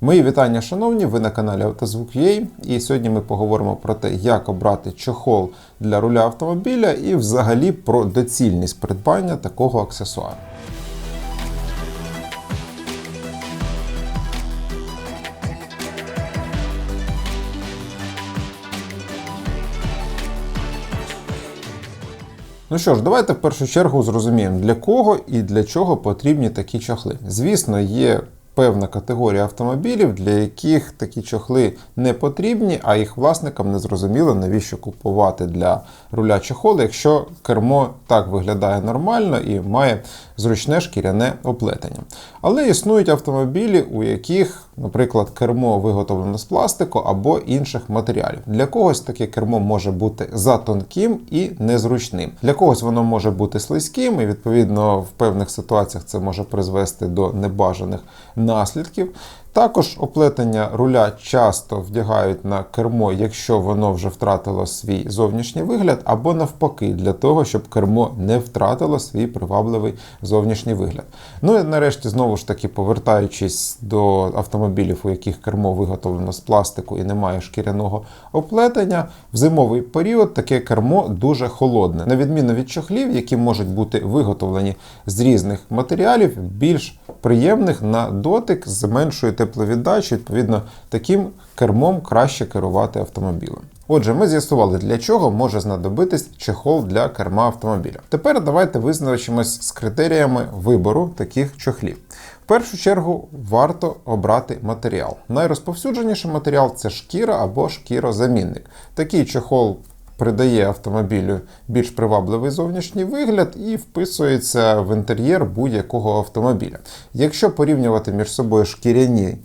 Мої вітання, шановні, ви на каналі Автозвук.ua і сьогодні ми поговоримо про те, як обрати чохол для руля автомобіля і взагалі про доцільність придбання такого аксесуару. Ну що ж, давайте в першу чергу зрозуміємо, для кого і для чого потрібні такі чохли. Звісно, є певна категорія автомобілів, для яких такі чохли не потрібні, а їх власникам не зрозуміло, навіщо купувати для руля чохол, якщо кермо так виглядає нормально і має зручне шкіряне оплетення. Але існують автомобілі, у яких, наприклад, кермо виготовлено з пластику або інших матеріалів. Для когось таке кермо може бути затонким і незручним. Для когось воно може бути слизьким, і відповідно в певних ситуаціях це може призвести до небажаних наслідків. Також оплетення руля часто вдягають на кермо, якщо воно вже втратило свій зовнішній вигляд, або навпаки, для того, щоб кермо не втратило свій привабливий зовнішній вигляд. Ну і нарешті, знову ж таки, повертаючись до автомобілів, у яких кермо виготовлено з пластику і немає шкіряного оплетення, в зимовий період таке кермо дуже холодне, на відміну від чохлів, які можуть бути виготовлені з різних матеріалів, більш приємних на дотик з меншою тепловіддачею, відповідно, таким кермом краще керувати автомобілем. Отже, ми з'ясували, для чого може знадобитись чехол для керма автомобіля. Тепер давайте визначимось з критеріями вибору таких чохлів. В першу чергу варто обрати матеріал. Найрозповсюдженіший матеріал це шкіра або шкірозамінник. Такий чохол придає автомобілю більш привабливий зовнішній вигляд і вписується в інтер'єр будь-якого автомобіля. Якщо порівнювати між собою шкіряні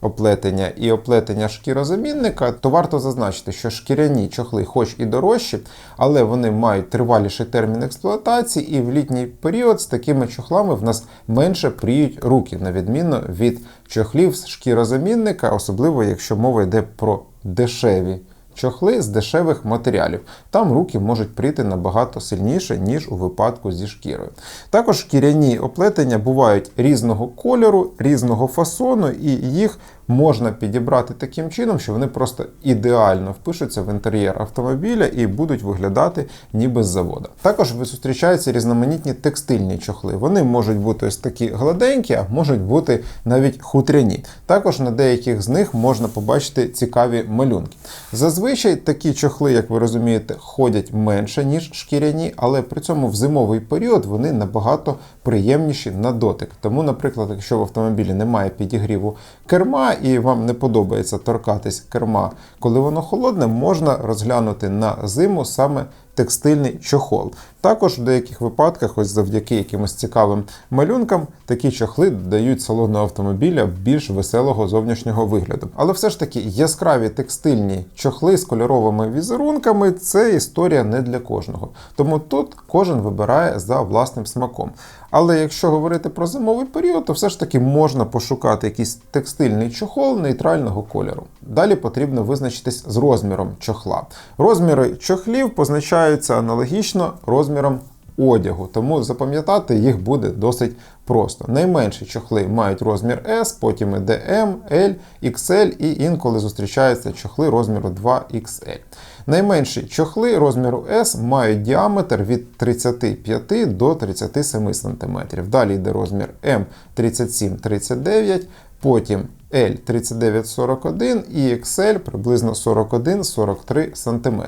оплетення і оплетення шкірозамінника, то варто зазначити, що шкіряні чохли, хоч і дорожчі, але вони мають триваліший термін експлуатації, і в літній період з такими чохлами в нас менше пріють руки, на відміну від чохлів з шкірозамінника, особливо якщо мова йде про дешеві. Чохли з дешевих матеріалів. Там руки можуть прийти набагато сильніше, ніж у випадку зі шкірою. Також шкіряні оплетення бувають різного кольору, різного фасону, і їх можна підібрати таким чином, що вони просто ідеально впишуться в інтер'єр автомобіля і будуть виглядати ніби з завода. Також зустрічаються різноманітні текстильні чохли. Вони можуть бути ось такі гладенькі, а можуть бути навіть хутряні. Також на деяких з них можна побачити цікаві малюнки. Зазвичай такі чохли, як ви розумієте, ходять менше, ніж шкіряні, але при цьому в зимовий період вони набагато приємніші на дотик. Тому, наприклад, якщо в автомобілі немає підігріву керма і вам не подобається торкатись керма, коли воно холодне, можна розглянути на зиму саме текстильний чохол. Також в деяких випадках, ось завдяки якимось цікавим малюнкам, такі чохли додають салону автомобіля більш веселого зовнішнього вигляду. Але все ж таки яскраві текстильні чохли з кольоровими візерунками це історія не для кожного. Тому тут кожен вибирає за власним смаком. Але якщо говорити про зимовий період, то все ж таки можна пошукати якийсь текстильний чохол нейтрального кольору. Далі потрібно визначитись з розміром чохла. Розміри чохлів позначаються аналогічно розміром одягу, тому запам'ятати їх буде досить просто. Найменші чохли мають розмір S, потім іде M, L, XL і інколи зустрічаються чохли розміру 2XL. Найменші чохли розміру S мають діаметр від 35 до 37 см. Далі йде розмір M 37-39, потім L 3941 і XL приблизно 41-43 см.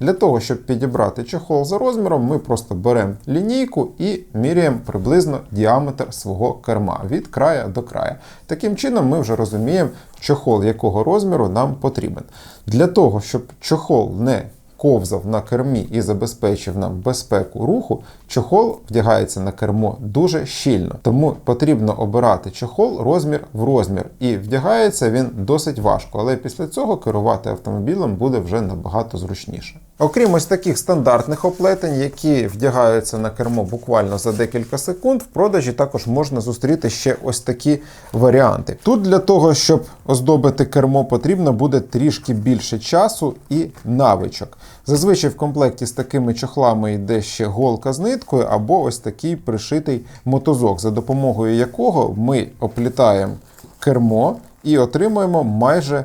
Для того, щоб підібрати чохол за розміром, ми просто беремо лінійку і міряємо приблизно діаметр свого керма від края до края. Таким чином, ми вже розуміємо, чохол якого розміру нам потрібен. Для того, щоб чохол не ковзав на кермі і забезпечив нам безпеку руху, чохол вдягається на кермо дуже щільно. Тому потрібно обирати чохол розмір в розмір. І вдягається він досить важко, але після цього керувати автомобілем буде вже набагато зручніше. Окрім ось таких стандартних оплетень, які вдягаються на кермо буквально за декілька секунд, в продажі також можна зустріти ще ось такі варіанти. Тут для того, щоб оздобити кермо, потрібно буде трішки більше часу і навичок. Зазвичай в комплекті з такими чохлами йде ще голка з ниткою або ось такий пришитий мотозок, за допомогою якого ми оплітаємо кермо і отримуємо майже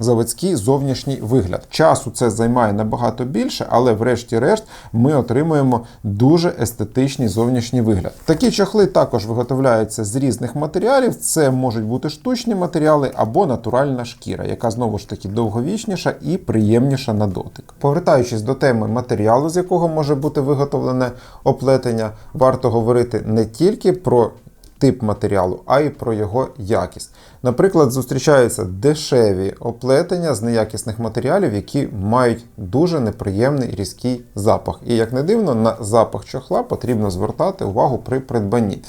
заводський зовнішній вигляд. Часу це займає набагато більше, але врешті-решт ми отримуємо дуже естетичний зовнішній вигляд. Такі чохли також виготовляються з різних матеріалів. Це можуть бути штучні матеріали або натуральна шкіра, яка знову ж таки довговічніша і приємніша на дотик. Повертаючись до теми матеріалу, з якого може бути виготовлене оплетення, варто говорити не тільки про тип матеріалу, а й про його якість. Наприклад, зустрічаються дешеві оплетення з неякісних матеріалів, які мають дуже неприємний різкий запах. І як не дивно, на запах чохла потрібно звертати увагу при придбанні.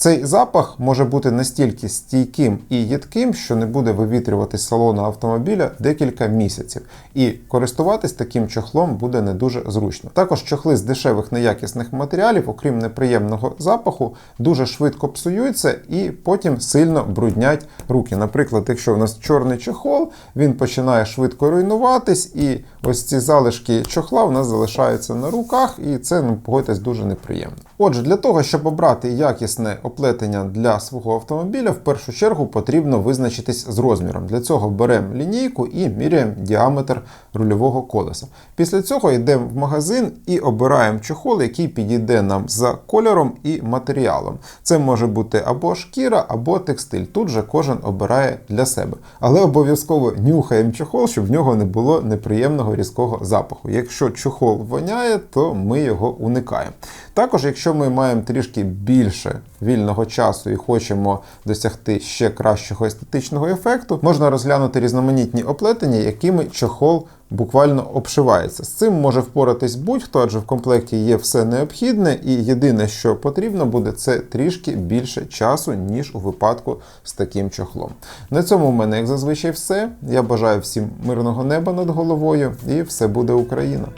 Цей запах може бути настільки стійким і їдким, що не буде вивітрюватись салону автомобіля декілька місяців, і користуватись таким чохлом буде не дуже зручно. Також чохли з дешевих неякісних матеріалів, окрім неприємного запаху, дуже швидко псуються і потім сильно бруднять руки. Наприклад, якщо у нас чорний чохол, він починає швидко руйнуватись, і ось ці залишки чохла у нас залишаються на руках, і це ну, погодьтесь дуже неприємно. Отже, для того, щоб обрати якісне оплетення для свого автомобіля, в першу чергу потрібно визначитись з розміром. Для цього беремо лінійку і міряємо діаметр рульового колеса. Після цього йдемо в магазин і обираємо чохол, який підійде нам за кольором і матеріалом. Це може бути або шкіра, або текстиль. Тут же кожен обирає для себе. Але обов'язково нюхаємо чохол, щоб в нього не було неприємного різкого запаху. Якщо чохол воняє, то ми його уникаємо. Також, якщо ми маємо трішки більше вільного часу і хочемо досягти ще кращого естетичного ефекту, можна розглянути різноманітні оплетення, якими чохол буквально обшивається. З цим може впоратись будь-хто, адже в комплекті є все необхідне, і єдине, що потрібно буде, це трішки більше часу, ніж у випадку з таким чохлом. На цьому в мене, як зазвичай, все. Я бажаю всім мирного неба над головою, і все буде Україна!